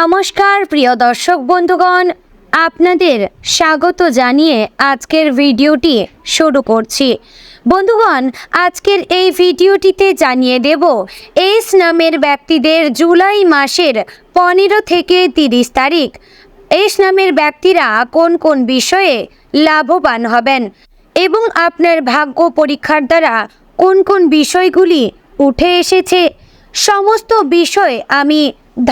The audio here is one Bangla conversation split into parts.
নমস্কার, প্রিয় দর্শক বন্ধুগণ। আপনাদের স্বাগত জানিয়ে আজকের ভিডিওটি শুরু করছি। বন্ধুগণ, আজকের এই ভিডিওটিতে জানিয়ে দেব, এস নামের ব্যক্তিদের জুলাই মাসের পনেরো থেকে তিরিশ তারিখ। এস নামের ব্যক্তিরা কোন কোন বিষয়ে লাভবান হবেন এবং আপনার ভাগ্য পরীক্ষার দ্বারা কোন কোন বিষয়গুলি উঠে এসেছে, সমস্ত বিষয় আমি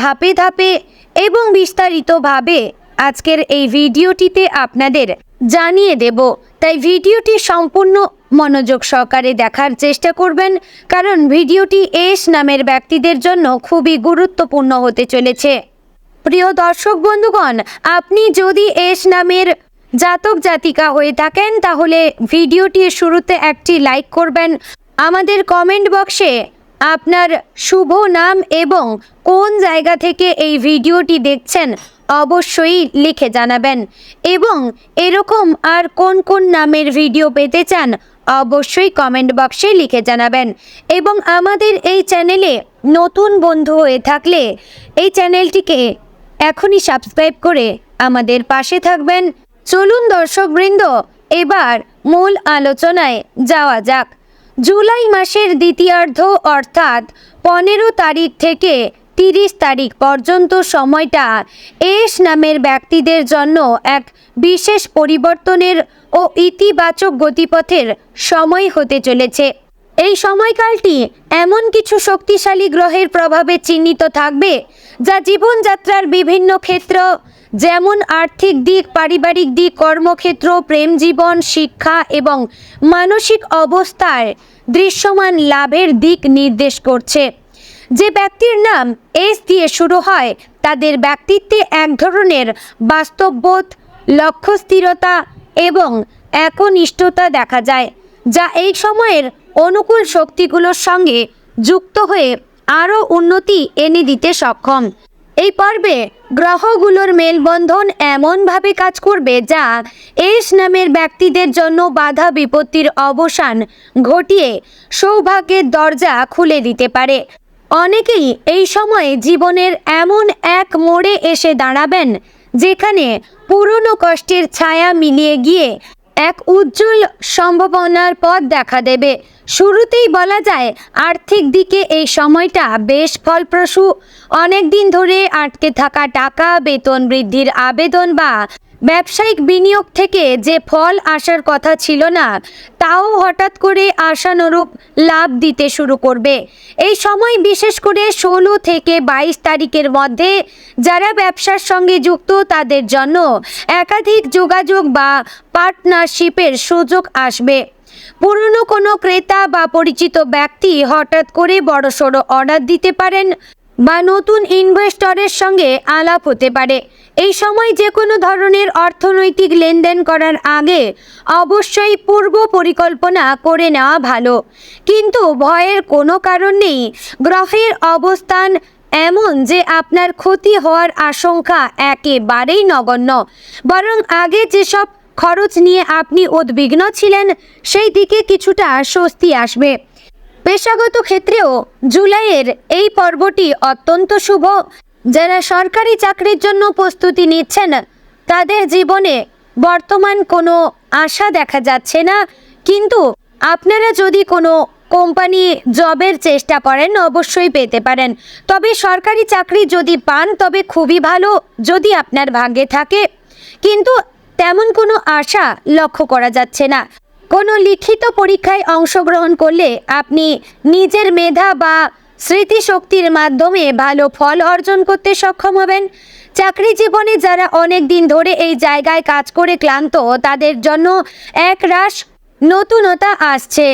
ধাপে ধাপে এবং বিস্তারিতভাবে আজকের এই ভিডিওটিতে আপনাদের জানিয়ে দেব। তাই ভিডিওটি সম্পূর্ণ মনোযোগ সহকারে দেখার চেষ্টা করবেন, কারণ ভিডিওটি এস নামের ব্যক্তিদের জন্য খুবই গুরুত্বপূর্ণ হতে চলেছে। প্রিয় দর্শক বন্ধুগণ, আপনি যদি এস নামের জাতক জাতিকা হয়ে থাকেন, তাহলে ভিডিওটির শুরুতে একটি লাইক করবেন। আমাদের কমেন্ট বক্সে আপনার শুভ নাম এবং কোন জায়গা থেকে এই ভিডিওটি দেখছেন অবশ্যই লিখে জানাবেন। এবং এরকম আর কোন কোন নামের ভিডিও পেতে চান অবশ্যই কমেন্ট বক্সে লিখে জানাবেন। এবং আমাদের এই চ্যানেলে নতুন বন্ধু হয়ে থাকলে এই চ্যানেলটিকে এখনই সাবস্ক্রাইব করে আমাদের পাশে থাকবেন। চলুন দর্শকবৃন্দ, এবার মূল আলোচনায় যাওয়া যাক। জুলাই মাসের দ্বিতীয়ার্ধ অর্থাৎ পনেরো তারিখ থেকে তিরিশ তারিখ পর্যন্ত সময়টা এস নামের ব্যক্তিদের জন্য এক বিশেষ পরিবর্তনের ও ইতিবাচক গতিপথের সময় হতে চলেছে। এই সময়কালটি এমন কিছু শক্তিশালী গ্রহের প্রভাবে চিহ্নিত থাকবে, যা জীবনযাত্রার বিভিন্ন ক্ষেত্র যেমন আর্থিক দিক, পারিবারিক দিক, কর্মক্ষেত্র, প্রেম জীবন, শিক্ষা এবং মানসিক অবস্থায় দৃশ্যমান লাভের দিক নির্দেশ করছে। যে ব্যক্তির নাম এস দিয়ে শুরু হয়, তাদের ব্যক্তিত্বে এক ধরনের বাস্তববোধ লক্ষ্য স্থিরতা এবং একনিষ্ঠতা দেখা যায়, যা এই সময়ের অনুকূল শক্তিগুলোর সঙ্গে যুক্ত হয়ে আরও উন্নতি এনে দিতে সক্ষম। এই পর্বে গ্রহগুলোর মেলবন্ধন এমনভাবে কাজ করবে যা এস নামের ব্যক্তিদের জন্য বাধা বিপত্তির অবসান ঘটিয়ে সৌভাগ্যের দরজা খুলে দিতে পারে। অনেকেই এই সময়ে জীবনের এমন এক মোড়ে এসে দাঁড়াবেন, যেখানে পুরনো কষ্টের ছায়া মিলিয়ে গিয়ে এক উজ্জ্বল সম্ভাবনার পথ দেখা দেবে। শুরুতেই বলা যায়, আর্থিক দিকে এই সময়টা বেশ ফলপ্রসূ। অনেক দিন ধরে আটকে থাকা টাকা, বেতন বৃদ্ধির আবেদন বা ব্যবসায়িক বিনিয়োগ থেকে যে ফল আসার কথা ছিল না, তাও হঠাৎ করে আশানুরূপ লাভ দিতে শুরু করবে। এই সময় বিশেষ করে ষোলো থেকে বাইশ তারিখের মধ্যে যারা ব্যবসার সঙ্গে যুক্ত, তাদের জন্য একাধিক যোগাযোগ বা পার্টনারশিপের সুযোগ আসবে। পুরনো কোনো ক্রেতা বা পরিচিত ব্যক্তি হঠাৎ করে বড়সড় অর্ডার দিতে পারেন। বা নতুন ইনভেস্টরের সঙ্গে আলাপ হতে পারে। এই সময় যে কোনো ধরনের অর্থনৈতিক লেনদেন করার আগে অবশ্যই পূর্ব পরিকল্পনা করে নেওয়া ভালো। কিন্তু ভয়ের কোনো কারণ নেই। গ্রহের অবস্থান এমন যে আপনার ক্ষতি হওয়ার আশঙ্কা একেবারেই নগণ্য। বরং আগে যেসব খরচ নিয়ে আপনি উদ্বিগ্ন ছিলেন, সেই দিকে কিছুটা স্বস্তি আসবে। পেশাগত ক্ষেত্রেও জুলাইয়ের এই পর্বটি অত্যন্ত শুভ। যারা সরকারি চাকরির জন্য প্রস্তুতি নিচ্ছেন, তাদের জীবনে বর্তমান কোনো আশা দেখা যাচ্ছে না। কিন্তু আপনারা যদি কোনো কোম্পানি জবের চেষ্টা করেন, অবশ্যই পেতে পারেন। তবে সরকারি চাকরি যদি পান, তবে খুবই ভালো, যদি আপনার ভাগ্যে থাকে। কিন্তু তেমন কোনো আশা লক্ষ্য করা যাচ্ছে না। কোনো লিখিত পরীক্ষায় অংশগ্রহণ করলে আপনি নিজের মেধা বা স্মৃতিশক্তির মাধ্যমে ভালো ফল অর্জন করতে সক্ষম হবেন। চাকরি জীবনে যারা অনেক দিন ধরে এই জায়গায় কাজ করে ক্লান্ত, তাদের জন্য এক রাশ নতুনতা আসছে।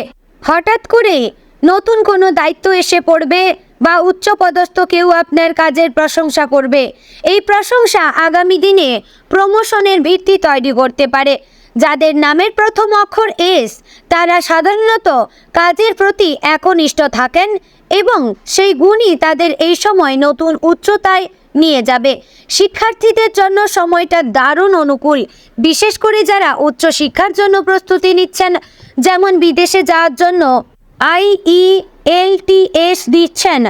হঠাৎ করে নতুন কোনো দায়িত্ব এসে পড়বে বা উচ্চপদস্থ কেউ আপনার কাজের প্রশংসা করবে। এই প্রশংসা আগামী দিনে প্রমোশনের ভিত্তি তৈরি করতে পারে। যাদের নামের প্রথম অক্ষর এস, তারা সাধারণত কাজের প্রতি একনিষ্ঠ থাকেন এবং সেই গুণই তাদের এই সময় নতুন উচ্চতায় নিয়ে যাবে। শিক্ষার্থীদের জন্য সময়টা দারুণ অনুকূল, বিশেষ করে যারা উচ্চ শিক্ষার জন্য প্রস্তুতি নিচ্ছেন, যেমন বিদেশে যাওয়ার জন্য আইই এল দিচ্ছেন।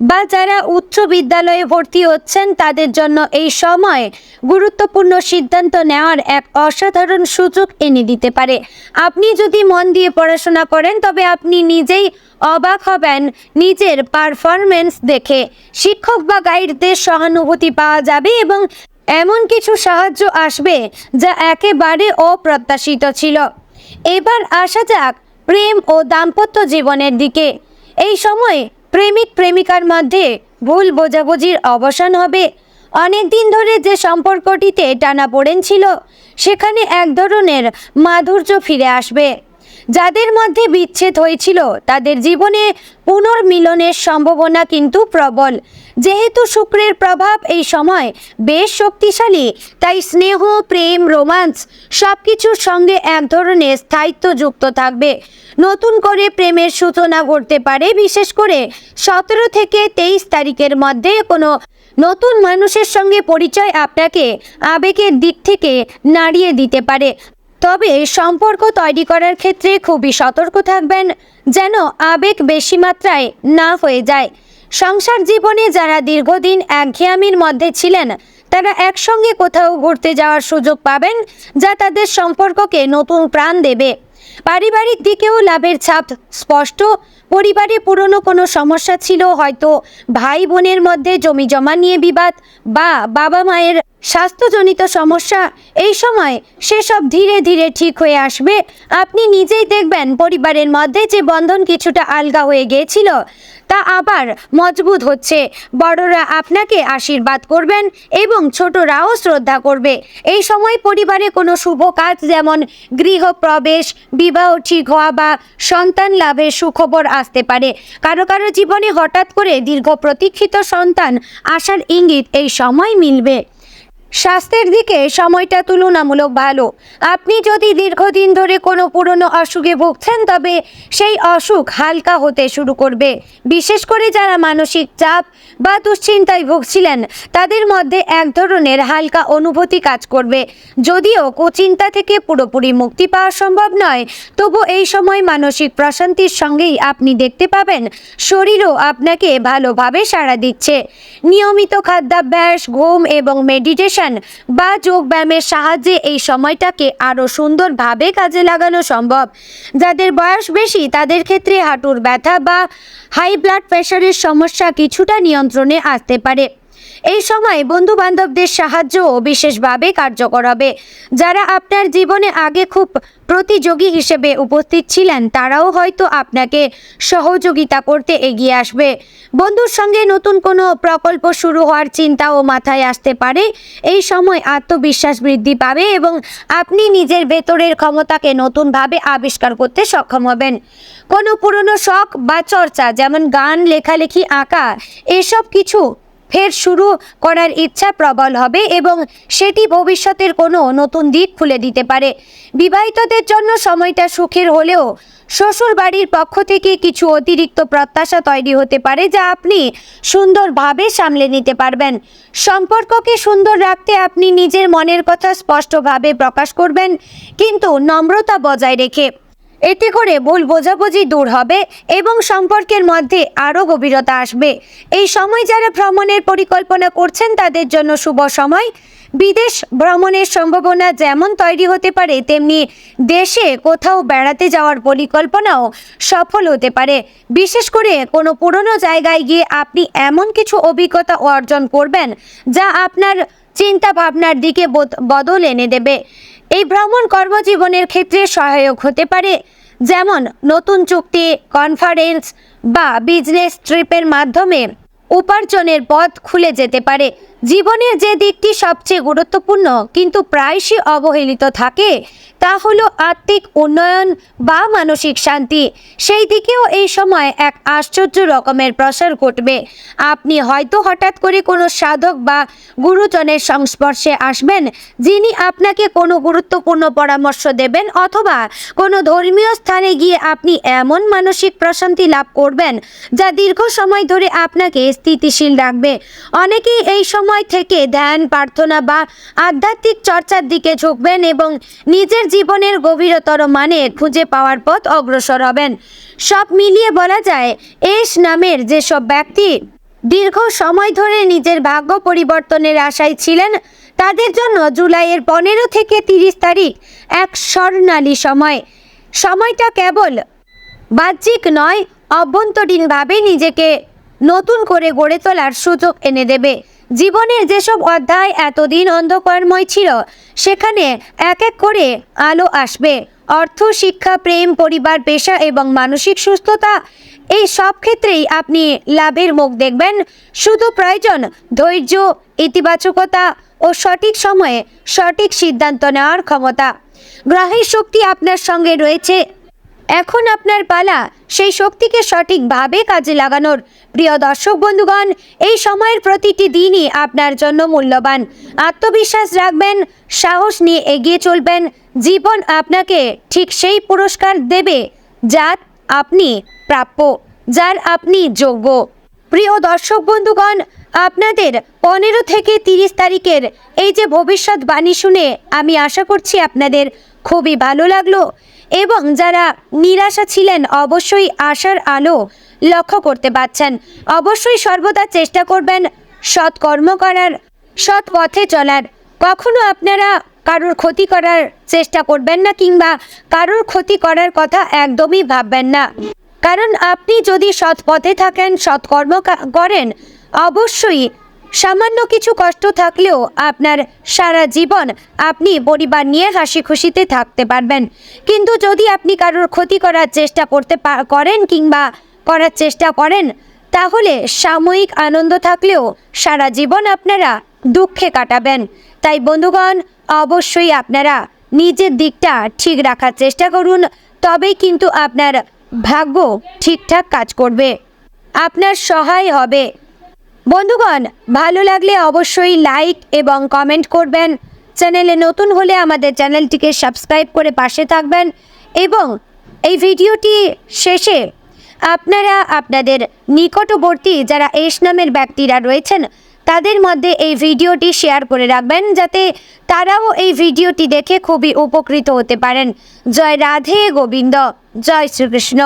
বা যারা উচ্চ বিদ্যালয়ে ভর্তি হচ্ছেন, তাদের জন্য এই সময় গুরুত্বপূর্ণ সিদ্ধান্ত নেওয়ার এক অসাধারণ সুযোগ এনে দিতে পারে। আপনি যদি মন দিয়ে পড়াশোনা করেন, তবে আপনি নিজেই অবাক হবেন নিজের পারফরমেন্স দেখে। শিক্ষক বা গাইডদের সহানুভূতি পাওয়া যাবে এবং এমন কিছু সাহায্য আসবে যা একেবারে অপ্রত্যাশিত ছিল। এবার আসা যাক প্রেম ও দাম্পত্য জীবনের দিকে। এই সময় প্রেমিক প্রেমিকার মধ্যে ভুল বোঝাবুঝির অবসান হবে। অনেক দিন ধরে যে সম্পর্কটিতে টানা পড়েন ছিল, সেখানে এক ধরনের মাধুর্য ফিরে আসবে। যাদের মধ্যে বিচ্ছেদ হয়েছিল, তাদের জীবনে পুনর্মিলনের সম্ভাবনা কিন্তু প্রবল। যেহেতু শুক্রের প্রভাব এই সময় বেশ শক্তিশালী, তাই স্নেহ, প্রেম, রোমান্স সব কিছুর সঙ্গে এক ধরনের স্থায়িত্ব যুক্ত থাকবে। নতুন করে প্রেমের সূচনা ঘটতে পারে, বিশেষ করে সতেরো থেকে তেইশ তারিখের মধ্যে কোনো নতুন মানুষের সঙ্গে পরিচয় আপনাকে আবেগের দিক থেকে নাড়িয়ে দিতে পারে। তবে সম্পর্ক তৈরি করার ক্ষেত্রে খুবই সতর্ক থাকবেন যেন আবেগ বেশি মাত্রায় না হয়ে যায়। সংসার জীবনে যারা দীর্ঘদিন একঘেয়ামির মধ্যে ছিলেন, তারা একসঙ্গে কোথাও ঘুরতে যাওয়ার সুযোগ পাবেন যা তাদের সম্পর্ককে নতুন প্রাণ দেবে। পারিবারিক দিকেও লাভের ছাপ স্পষ্ট। পরিবারে পুরনো কোনো সমস্যা ছিল, হয়তো ভাই বোনের মধ্যে জমি জমা নিয়ে বিবাদ বা বাবা মায়ের স্বাস্থ্যজনিত সমস্যা, এই সময় সেসব ধীরে ধীরে ঠিক হয়ে আসবে। আপনি নিজেই দেখবেন পরিবারের মধ্যে যে বন্ধন কিছুটা আলগা হয়ে গিয়েছিল, তা আবার মজবুত হচ্ছে। বড়রা আপনাকে আশীর্বাদ করবেন এবং ছোটরাও শ্রদ্ধা করবে। এই সময় পরিবারে কোনো শুভ কাজ যেমন গৃহপ্রবেশ, বিবাহ ঠিক হওয়া বা সন্তান লাভের সুখবর আসতে পারে। কারও কারও জীবনে হঠাৎ করে দীর্ঘ প্রতীক্ষিত সন্তান আসার ইঙ্গিত এই সময় মিলবে। স্বাস্থ্যের দিকে সময়টা তুলনামূলক ভালো। আপনি যদি দীর্ঘদিন ধরে কোনো পুরনো অসুখে ভুগছেন, তবে সেই অসুখ হালকা হতে শুরু করবে। বিশেষ করে যারা মানসিক চাপ বা দুশ্চিন্তায় ভুগছিলেন, তাদের মধ্যে এক ধরনের হালকা অনুভূতি কাজ করবে। যদিও কুচিন্তা থেকে পুরোপুরি মুক্তি পাওয়া সম্ভব নয়, তবু এই সময় মানসিক প্রশান্তির সঙ্গেই আপনি দেখতে পাবেন, শরীরও আপনাকে ভালোভাবে সাড়া দিচ্ছে। নিয়মিত খাদ্যাভ্যাস, ঘুম এবং মেডিটেশন বা যোগব্যায়ামের সাহায্যে এই সময়টাকে আরও সুন্দরভাবে কাজে লাগানো সম্ভব। যাদের বয়স বেশি, তাদের ক্ষেত্রে হাঁটুর ব্যথা বা হাই ব্লাড প্রেশারের সমস্যা কিছুটা নিয়ন্ত্রণে আসতে পারে। এই সময় বন্ধু বান্ধবদের সাহায্যও বিশেষভাবে কার্যকর হবে। যারা আপনার জীবনে আগে খুব প্রতিযোগী হিসেবে উপস্থিত ছিলেন, তারাও হয়তো আপনাকে সহযোগিতা করতে এগিয়ে আসবে। বন্ধুর সঙ্গে নতুন কোনো প্রকল্প শুরু হওয়ার চিন্তাও মাথায় আসতে পারে। এই সময় আত্মবিশ্বাস বৃদ্ধি পাবে এবং আপনি নিজের ভেতরের ক্ষমতাকে নতুনভাবে আবিষ্কার করতে সক্ষম হবেন। কোনো পুরনো শখ বা চর্চা, যেমন গান, লেখালেখি, আঁকা, এসব কিছু ফের শুরু করার ইচ্ছা প্রবল হবে এবং সেটি ভবিষ্যতের কোনো নতুন দিক খুলে দিতে পারে। বিবাহিতদের জন্য সময়টা সুখের হলেও শ্বশুর বাড়ির পক্ষ থেকে কিছু অতিরিক্ত প্রত্যাশা তৈরি হতে পারে যা আপনি সুন্দরভাবে সামলে নিতে পারবেন। সম্পর্ককে সুন্দর রাখতে আপনি নিজের মনের কথা স্পষ্টভাবে প্রকাশ করবেন, কিন্তু নম্রতা বজায় রেখে। এতে করে ভুল বোঝাবুঝি দূর হবে এবং সম্পর্কের মধ্যে আরও গভীরতা আসবে। এই সময় যারা ভ্রমণের পরিকল্পনা করছেন, তাদের জন্য শুভ সময়। বিদেশ ভ্রমণের সম্ভাবনা যেমন তৈরি হতে পারে, তেমনি দেশে কোথাও বেড়াতে যাওয়ার পরিকল্পনাও সফল হতে পারে। বিশেষ করে কোনো পুরনো জায়গায় গিয়ে আপনি এমন কিছু অভিজ্ঞতা অর্জন করবেন, যা আপনার চিন্তা ভাবনার দিকে বদ- বদল এনে দেবে। এই ভ্রমণ কর্মজীবনের ক্ষেত্রে সহায়ক হতে পারে, যেমন নতুন চুক্তি কনফারেন্স বা বিজনেস ট্রিপের মাধ্যমে উপার্জনের পথ খুলে যেতে পারে। জীবনের যে দিকটি সবচেয়ে গুরুত্বপূর্ণ, কিন্তু প্রায়শই অবহেলিত থাকে, তা হলো আত্মিক উন্নয়ন বা মানসিক শান্তি। সেই দিকেও এই সময় এক আশ্চর্য রকমের প্রসার ঘটবে। আপনি হয়তো হঠাৎ করে কোনো সাধক বা গুরুজনের সংস্পর্শে আসবেন, যিনি আপনাকে কোনো গুরুত্বপূর্ণ পরামর্শ দেবেন, অথবা কোনো ধর্মীয় স্থানে গিয়ে আপনি এমন মানসিক প্রশান্তি লাভ করবেন, যা দীর্ঘ সময় ধরে আপনাকে স্থিতিশীল রাখবে। অনেকেই এই সময় থেকে ধ্যান, প্রার্থনা বা আধ্যাত্মিক চর্চার দিকে ঝুঁকবেন এবং নিজের জীবনের গভীরতর মানে খুঁজে পাওয়ার পথ অগ্রসর হবেন। সব মিলিয়ে বলা যায়, এস নামের যেসব ব্যক্তি দীর্ঘ সময় ধরে নিজের ভাগ্য পরিবর্তনের আশায় ছিলেন, তাদের জন্য জুলাইয়ের পনেরো থেকে তিরিশ তারিখ এক স্বর্ণালী সময়। সময়টা কেবল বাহ্যিক নয়, অভ্যন্তরীণভাবে নিজেকে নতুন করে গড়ে তোলার সুযোগ এনে দেবে। জীবনের যেসব অধ্যায় এতদিন অন্ধকারময় ছিল, সেখানে এক এক করে আলো আসবে। অর্থ, শিক্ষা, প্রেম, পরিবার, পেশা এবং মানসিক সুস্থতা, এই সব ক্ষেত্রেই আপনি লাভের মুখ দেখবেন। শুধু প্রয়োজন ধৈর্য, ইতিবাচকতা ও সঠিক সময়ে সঠিক সিদ্ধান্ত নেওয়ার ক্ষমতা। গ্রহের শক্তি আপনার সঙ্গে রয়েছে। এখন আপনার পালা সেই শক্তিকে সঠিকভাবে কাজে লাগানোর। প্রিয় দর্শক বন্ধুগণ, এই সময়ের প্রতিটি দিনই আপনার জন্য মূল্যবান। আত্মবিশ্বাস রাখবেন, সাহস নিয়ে এগিয়ে চলবেন। জীবন আপনাকে ঠিক সেই পুরস্কার দেবে যার আপনি প্রাপ্য, যার আপনি যোগ্য। প্রিয় দর্শক বন্ধুগণ, আপনাদের পনেরো থেকে তিরিশ তারিখের এই যে ভবিষ্যৎবাণী শুনে আমি আশা করছি আপনাদের খুবই ভালো লাগল। এবং যারা নিরাশা ছিলেন অবশ্যই আশার আলো লক্ষ্য করতে পারছেন। অবশ্যই সর্বদা চেষ্টা করবেন সৎ কর্ম করার, সৎ পথে চলার। কখনো আপনারা কারোর ক্ষতি করার চেষ্টা করবেন না কিংবা কারোর ক্ষতি করার কথা একদমই ভাববেন না। কারণ আপনি যদি সৎ পথে থাকেন, সৎকর্ম করেন, অবশ্যই সামান্য কিছু কষ্ট থাকলেও আপনার সারা জীবন আপনি পরিবার নিয়ে হাসি খুশিতে থাকতে পারবেন। কিন্তু যদি আপনি কারোর ক্ষতি করার চেষ্টা করতে করেন কিংবা করার চেষ্টা করেন, তাহলে সাময়িক আনন্দ থাকলেও সারা জীবন আপনারা দুঃখে কাটাবেন। তাই বন্ধুগণ, অবশ্যই আপনারা নিজের দিকটা ঠিক রাখার চেষ্টা করুন, তবেই কিন্তু আপনার ভাগ্য ঠিকঠাক কাজ করবে। আপনার সহায় হবে। বন্ধুগণ, ভালো লাগলে অবশ্যই লাইক এবং কমেন্ট করবেন। চ্যানেলে নতুন হলে আমাদের চ্যানেলটিকে সাবস্ক্রাইব করে পাশে থাকবেন এবং এই ভিডিওটি শেষে আপনারা আপনাদের নিকটবর্তী যারা এস নামের ব্যক্তিরা রয়েছেন, তাদের মধ্যে এই ভিডিওটি শেয়ার করে রাখবেন যাতে তারাও এই ভিডিওটি দেখে খুবই উপকৃত হতে পারেন। জয় রাধে গোবিন্দ, জয় শ্রীকৃষ্ণ।